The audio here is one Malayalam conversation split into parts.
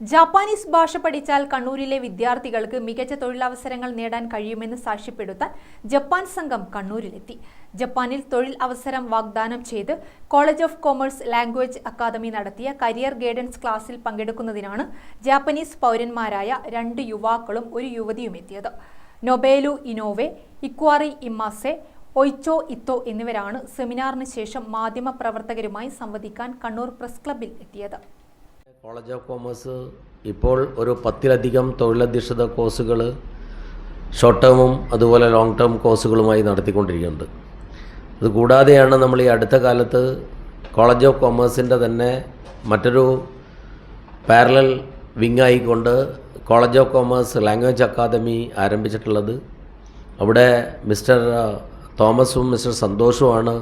ജാപ്പാനീസ് ഭാഷ പഠിച്ചാൽ കണ്ണൂരിലെ വിദ്യാർത്ഥികൾക്ക് മികച്ച തൊഴിലവസരങ്ങൾ നേടാൻ കഴിയുമെന്ന് സാക്ഷ്യപ്പെടുത്താൻ ജപ്പാൻ സംഘം കണ്ണൂരിലെത്തി. ജപ്പാനിൽ തൊഴിൽ അവസരം വാഗ്ദാനം ചെയ്ത് college of commerce language academy നടത്തിയ കരിയർ ഗൈഡൻസ് ക്ലാസ്സിൽ പങ്കെടുക്കുന്നതിനാണ് ജാപ്പനീസ് പൗരന്മാരായ രണ്ട് യുവാക്കളും ഒരു യുവതിയും എത്തിയത്. നൊബേലു ഇനോവെ ഇക്വാറി ഇമ്മാസെ ഒയ്ച്ചോ ഇത്തോ എന്നിവരാണ് സെമിനാറിന് ശേഷം മാധ്യമപ്രവർത്തകരുമായി സംവദിക്കാൻ കണ്ണൂർ പ്രസ് ക്ലബിൽ എത്തിയത്. കോളേജ് ഓഫ് കോമേഴ്സ് ഇപ്പോൾ ഒരു പത്തിലധികം തൊഴിലധിഷ്ഠിത കോഴ്സുകൾ ഷോർട്ട് ടേമും അതുപോലെ ലോങ് ടേം കോഴ്സുകളുമായി നടത്തിക്കൊണ്ടിരിക്കുന്നുണ്ട്. അതുകൂടാതെയാണ് നമ്മൾ ഈ അടുത്ത കാലത്ത് കോളേജ് ഓഫ് കോമേഴ്സിന്റെ തന്നെ മറ്റൊരു പാരലൽ വിങ് ആയിക്കൊണ്ട് college of commerce language academy ആരംഭിച്ചിട്ടുള്ളത്. അവിടെ മിസ്റ്റർ തോമസും മിസ്റ്റർ സന്തോഷുമാണ്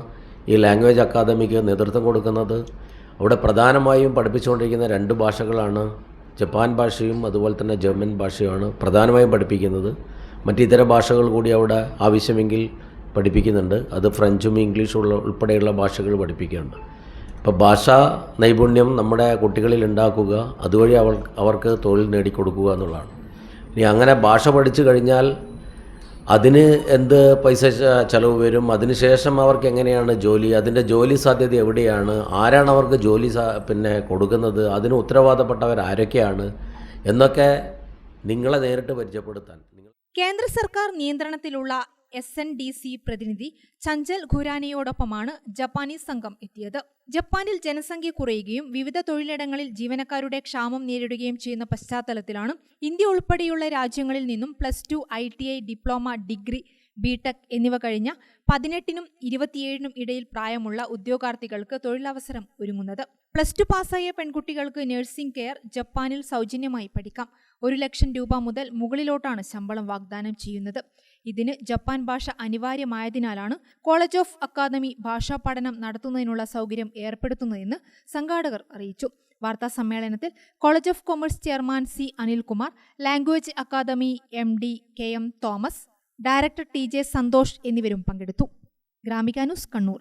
ഈ ലാംഗ്വേജ് അക്കാദമിക്ക് നേതൃത്വം കൊടുക്കുന്നത്. അവിടെ പ്രധാനമായും പഠിപ്പിച്ചുകൊണ്ടിരിക്കുന്ന രണ്ട് ഭാഷകളാണ് ജപ്പാൻ ഭാഷയും അതുപോലെ തന്നെ ജർമ്മൻ ഭാഷയുമാണ് പ്രധാനമായും പഠിപ്പിക്കുന്നത്. മറ്റിതര ഭാഷകൾ കൂടി അവിടെ ആവശ്യമെങ്കിൽ പഠിപ്പിക്കുന്നുണ്ട്. അത് ഫ്രഞ്ചും ഇംഗ്ലീഷും ഉള്ള ഉൾപ്പെടെയുള്ള ഭാഷകൾ പഠിപ്പിക്കുന്നുണ്ട്. അപ്പോൾ ഭാഷാ നൈപുണ്യം നമ്മുടെ കുട്ടികളിൽ ഉണ്ടാക്കുക അതുവഴി അവർ അവർക്ക് തൊഴിൽ നേടിക്കൊടുക്കുക എന്നുള്ളതാണ്. ഇനി അങ്ങനെ ഭാഷ പഠിച്ചു കഴിഞ്ഞാൽ അതിന് എന്ത് പൈസ ചിലവ് വരും? അതിനുശേഷം അവർക്ക് എങ്ങനെയാണ് ജോലി? അതിന്റെ ജോലി സാധ്യത എവിടെയാണ്? ആരാണ് അവർക്ക് ജോലി പിന്നെ കൊടുക്കുന്നത്? അതിന് ഉത്തരവാദപ്പെട്ടവർ ആരൊക്കെയാണ്? എന്നൊക്കെ നിങ്ങളെ നേരിട്ട് പരിചയപ്പെടുത്താൻ. കേന്ദ്ര സർക്കാർ നിയന്ത്രണത്തിലുള്ള എസ് എൻ ഡി സി പ്രതിനിധി ചഞ്ചൽ ഖുരാനയോടൊപ്പമാണ് ജപ്പാനീസ് സംഘം എത്തിയത്. ജപ്പാനിൽ ജനസംഖ്യ കുറയുകയും വിവിധ തൊഴിലിടങ്ങളിൽ ജീവനക്കാരുടെ ക്ഷാമം നേരിടുകയും ചെയ്യുന്ന പശ്ചാത്തലത്തിലാണ് ഇന്ത്യ ഉൾപ്പെടെയുള്ള രാജ്യങ്ങളിൽ നിന്നും plus two I T I diploma degree BTech എന്നിവ കഴിഞ്ഞ പതിനെട്ടിനും ഇരുപത്തിയേഴിനും ഇടയിൽ പ്രായമുള്ള ഉദ്യോഗാർത്ഥികൾക്ക് തൊഴിലവസരം ഒരുങ്ങുന്നത്. പ്ലസ് ടു പാസ്സായ പെൺകുട്ടികൾക്ക് നഴ്സിംഗ് കെയർ ജപ്പാനിൽ സൗജന്യമായി പഠിക്കാം. ഒരു ലക്ഷം രൂപ മുതൽ മുകളിലോട്ടാണ് ശമ്പളം വാഗ്ദാനം ചെയ്യുന്നത്. ഇതിന് ജപ്പാൻ ഭാഷ അനിവാര്യമായതിനാലാണ് കോളേജ് ഓഫ് അക്കാദമി ഭാഷാ പഠനം നടത്തുന്നതിനുള്ള സൗകര്യം ഏർപ്പെടുത്തുന്നതെന്ന് സംഘാടകർ അറിയിച്ചു. വാർത്താ സമ്മേളനത്തിൽ college of commerce chairman C Anilkumar language academy M D K M Thomas director T J Santhosh എന്നിവരും പങ്കെടുത്തു. Gramika news Kannur.